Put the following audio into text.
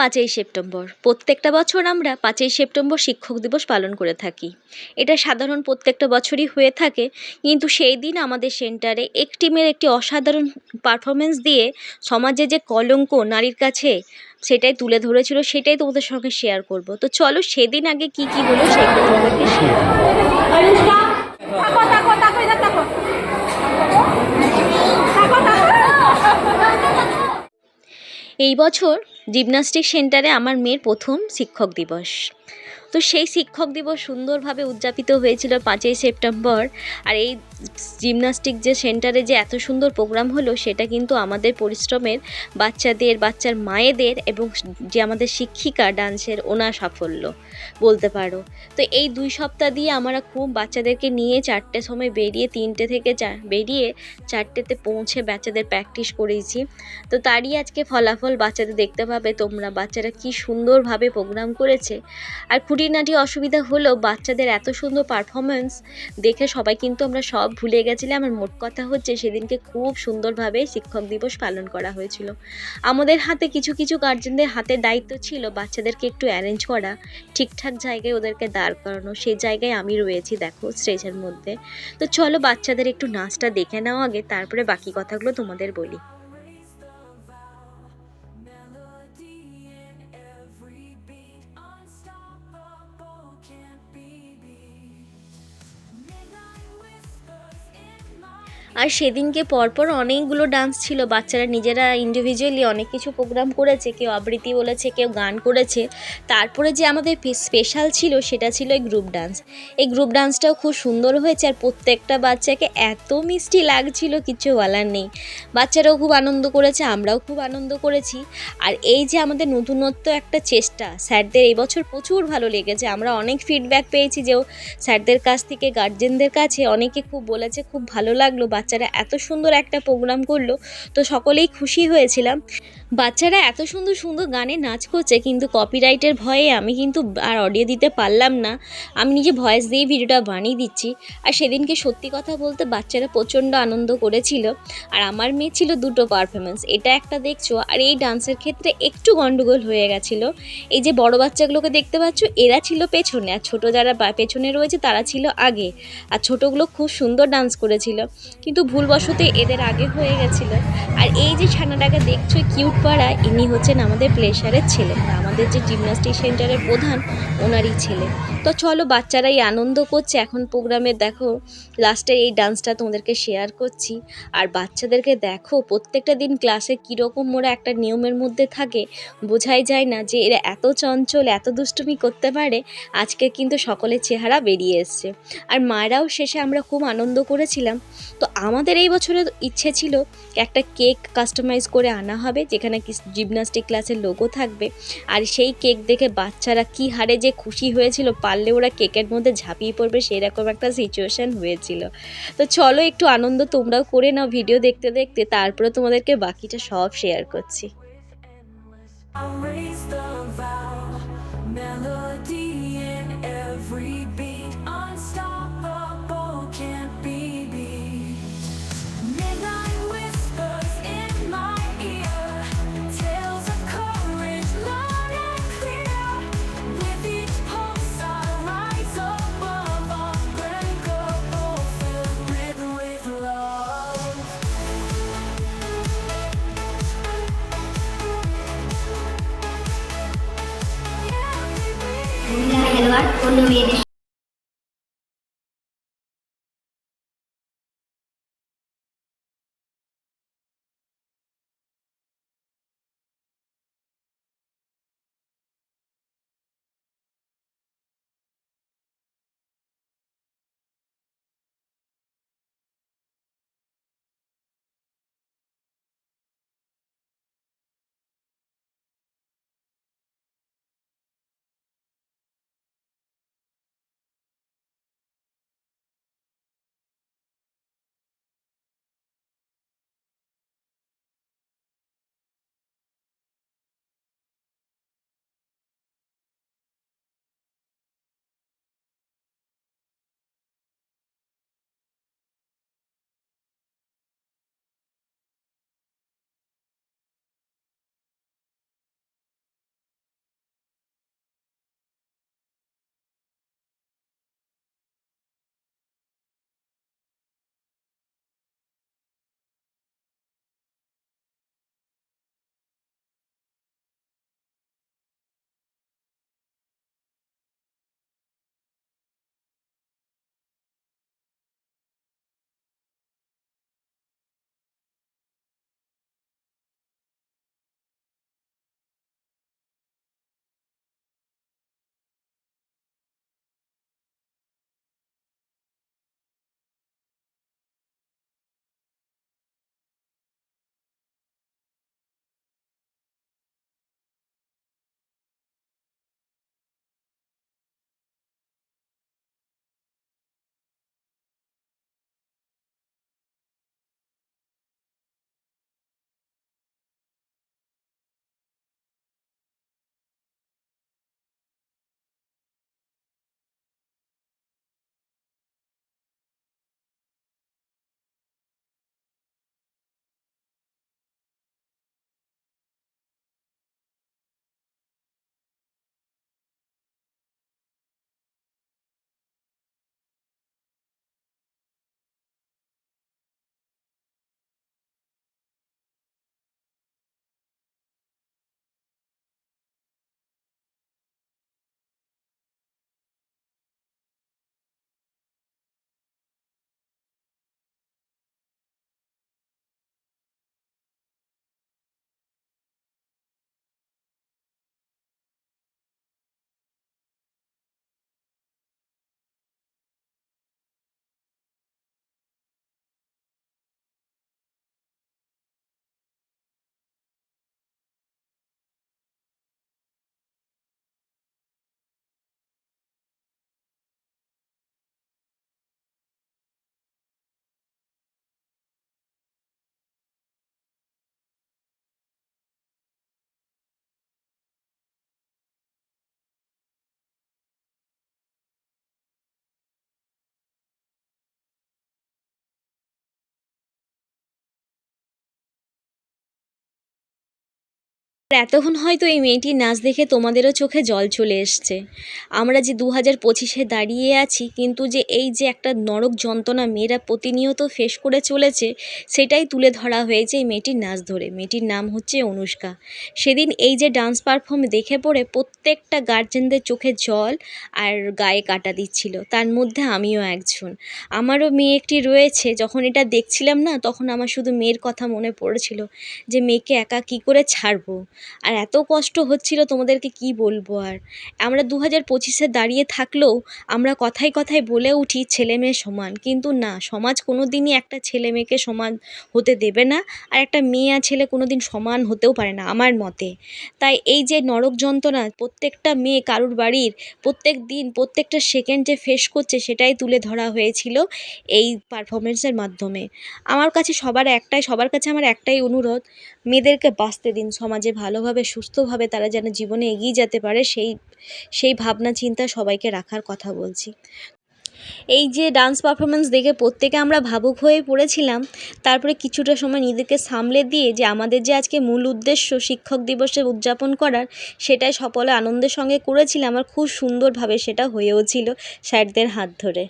পাঁচই সেপ্টেম্বর। প্রত্যেকটা বছর আমরা পাঁচই সেপ্টেম্বর শিক্ষক দিবস পালন করে থাকি। এটা সাধারণ প্রত্যেকটা বছরই হয়ে থাকে, কিন্তু সেই দিন আমাদের সেন্টারে একটি মেয়ের একটি অসাধারণ পারফরমেন্স দিয়ে সমাজে যে কলঙ্ক নারীর কাছে সেটাই তুলে ধরেছিল, সেটাই তোমাদের সঙ্গে শেয়ার করব। তো চলো সেদিন আগে কি কি হলো সেগুলো তোমাদেরকে শেয়ার এই বছর জিমনাস্টিক সেন্টারে আমার মেয়ের প্রথম শিক্ষক দিবস। তো সেই শিক্ষক দিবস সুন্দরভাবে উদযাপিত হয়েছিল পাঁচই সেপ্টেম্বর। আর এই জিমনাস্টিক যে সেন্টারে যে এত সুন্দর প্রোগ্রাম হলো, সেটা কিন্তু আমাদের পরিশ্রমের বাচ্চাদের, বাচ্চার মায়েদের এবং যে আমাদের শিক্ষিকা ডান্সের ওনার সাফল্য বলতে পারো। তো এই দুই সপ্তাহ দিয়ে আমরা খুব বাচ্চাদেরকে নিয়ে চারটে সময় বেরিয়ে, তিনটে থেকে বেরিয়ে চারটেতে পৌঁছে বাচ্চাদের প্র্যাকটিস করেছি। তো তারই আজকে ফলাফল বাচ্চাদের দেখতে পাবে তোমরা। বাচ্চারা কি সুন্দরভাবে প্রোগ্রাম করেছে। আর খুঁটিনাটি অসুবিধা হলেও বাচ্চাদের এত সুন্দর পারফরমেন্স দেখে সবাই কিন্তু আমরা সব ভুলে গেছিলাম। আমার মোট কথা হচ্ছে সেদিনকে খুব সুন্দরভাবে শিক্ষক দিবস পালন করা হয়েছিল। আমাদের হাতে কিছু কিছু গার্জেনদের হাতে দায়িত্ব ছিল বাচ্চাদেরকে একটু অ্যারেঞ্জ করা, ঠিকঠাক জায়গায় ওদেরকে দাঁড় করানো, সেই জায়গায় আমি রয়েছি দেখো স্টেজের মধ্যে। তো চলো বাচ্চাদের একটু নাচটা দেখে নাও আগে, তারপরে বাকি কথাগুলো তোমাদের বলি। আর সেদিনকে পরপর অনেকগুলো ডান্স ছিল। বাচ্চারা নিজেরা ইন্ডিভিজুয়ালি অনেক কিছু প্রোগ্রাম করেছে, কেউ আবৃত্তি বলেছে, কেউ গান করেছে। তারপরে যে আমাদের স্পেশাল ছিল সেটা ছিল এই গ্রুপ ডান্স এই গ্রুপ ডান্সটাও খুব সুন্দর হয়েছে আর প্রত্যেকটা বাচ্চাকে এত মিষ্টি লাগছিল, কিছু বলার নেই। বাচ্চারাও খুব আনন্দ করেছে, আমরাও খুব আনন্দ করেছি। আর এই যে আমাদের নতুনত্ব একটা চেষ্টা, স্যারদের এই বছর প্রচুর ভালো লেগেছে। আমরা অনেক ফিডব্যাক পেয়েছি যে ও স্যারদের কাছ থেকে গার্জেনদের কাছে অনেকে খুব বলেছে, খুব ভালো লাগল। বাচ্চারা এত সুন্দর একটা প্রোগ্রাম করল তো সকলেই খুশি হয়েছিলাম। বাচ্চারা এত সুন্দর সুন্দর গানে নাচ করছে, কিন্তু কপিরাইটের ভয়ে আমি কিন্তু আর অডিও দিতে পারলাম না। আমি নিজে ভয়েস দিয়ে ভিডিওটা বানিয়ে দিচ্ছি। আর সেদিনকে সত্যি কথা বলতে বাচ্চারা প্রচণ্ড আনন্দ করেছিল। আর আমার মেয়ে ছিল দুটো পারফরমেন্স এটা একটা দেখছ। আর এই ডান্সের ক্ষেত্রে একটু গন্ডগোল হয়ে গেছিল। এই যে বড় বাচ্চাগুলোকে দেখতে পাচ্ছ, এরা ছিল পেছনে। আর ছোটো যারা পেছনে রয়েছে, তারা ছিল আগে। আর ছোটোগুলো খুব সুন্দর ডান্স করেছিল। কিন্তু ভুলবশত এদের আগে হয়ে গেছিল। আর এই যে ছানাটাকে দেখছ কিউট পাড়া, ইনি হচ্ছেন আমাদের প্লেসারের ছেলে। আমাদের যে জিমনাস্টিক সেন্টারের প্রধান, ওনারই ছেলে। তো চলো, বাচ্চারাই আনন্দ করছে। এখন প্রোগ্রামে দেখো লাস্টে এই ডান্সটা তোমাদেরকে শেয়ার করছি। আর বাচ্চাদেরকে দেখো, প্রত্যেকটা দিন ক্লাসে কীরকম ওরা একটা নিয়মের মধ্যে থাকে, বোঝাই যায় না যে এরা এত চঞ্চল, এত দুষ্টুমি করতে পারে, আজকে কিন্তু সকলের চেহারা বেরিয়ে এসছে। আর মায়েরাও শেষে আমরা খুব আনন্দ করেছিলাম। তো আমাদের এই বছরের ইচ্ছে ছিল, একটা কেক কাস্টমাইজ করে আনা হবে, যেখানে কি জিমনাস্টিক ক্লাসের লোগো থাকবে। আর সেই কেক দেখে বাচ্চারা কি হারে যে খুশি হয়েছিল পারলে ওরা কেকের মধ্যে ঝাঁপিয়ে পড়বে সেরকম একটা সিচুয়েশান হয়েছিল। তো চলো একটু আনন্দ তোমরাও করে নাও ভিডিও দেখতে দেখতে তারপরে তোমাদেরকে বাকিটা সব শেয়ার করছি। I'll raise the vow, melody modeli var. Onu yedir. এতক্ষণ হয়তো এই মেয়েটির নাচ দেখে তোমাদেরও চোখে জল চলে এসছে। আমরা যে দু হাজার পঁচিশে দাঁড়িয়ে আছি, কিন্তু যে এই যে একটা নরক যন্ত্রণা মেয়েরা প্রতিনিয়ত ফেস করে চলেছে, সেটাই তুলে ধরা হয়েছে এই মেয়েটির নাচ ধরে। মেয়েটির নাম হচ্ছে অনুষ্কা। সেদিন এই যে ডান্স পারফর্ম দেখে পড়ে প্রত্যেকটা গার্জেনদের চোখে জল আর গায়ে কাটা দিচ্ছিল। তার মধ্যে আমিও একজন। আমারও মেয়ে একটি রয়েছে, যখন এটা দেখছিলাম না, তখন আমার শুধু মেয়ের কথা মনে পড়েছিল যে, মেয়েকে একা কী করে ছাড়বো? আর এত কষ্ট হচ্ছিল তোমাদেরকে কি বলব আর? আমরা দু হাজার পঁচিশে দাঁড়িয়ে থাকলেও আমরা কথায় কথায় বলে উঠি ছেলে মেয়ে সমান। কিন্তু না, সমাজ কোনো দিনই একটা ছেলে মেয়েকে সমান হতে দেবে না আর একটা মেয়ে আর ছেলে কোনো দিন সমান হতেও পারে না আমার মতে। তাই এই যে নরক যন্ত্রণা, প্রত্যেকটা মেয়ে কারুর বাড়ির প্রত্যেক দিন, প্রত্যেকটা সেকেন্ড যে ফেস করছে সেটাই তুলে ধরা হয়েছিল এই পারফরমেন্সের মাধ্যমে। আমার কাছে সবার একটাই, সবার কাছে আমার একটাই অনুরোধ মেয়েদেরকে বাঁচতে দিন, সমাজে ভালোভাবে, সুস্থভাবে তারা যেন জীবনে এগিয়ে যেতে পারে, সেই সেই ভাবনা, চিন্তা সবাইকে রাখার কথা বলছি। এই যে ডান্স পারফরমেন্স দেখে প্রত্যেকে আমরা ভাবুক হয়ে পড়েছিলাম, তারপরে কিছুটা সময় নিজেকে সামলে দিয়ে যে আমাদের যে আজকে মূল উদ্দেশ্য শিক্ষক দিবসে উদযাপন করার, সেটাই সকলে আনন্দের সঙ্গে করেছিলাম আর খুব সুন্দরভাবে সেটা হয়েও ছিল স্যারদের হাত ধরে।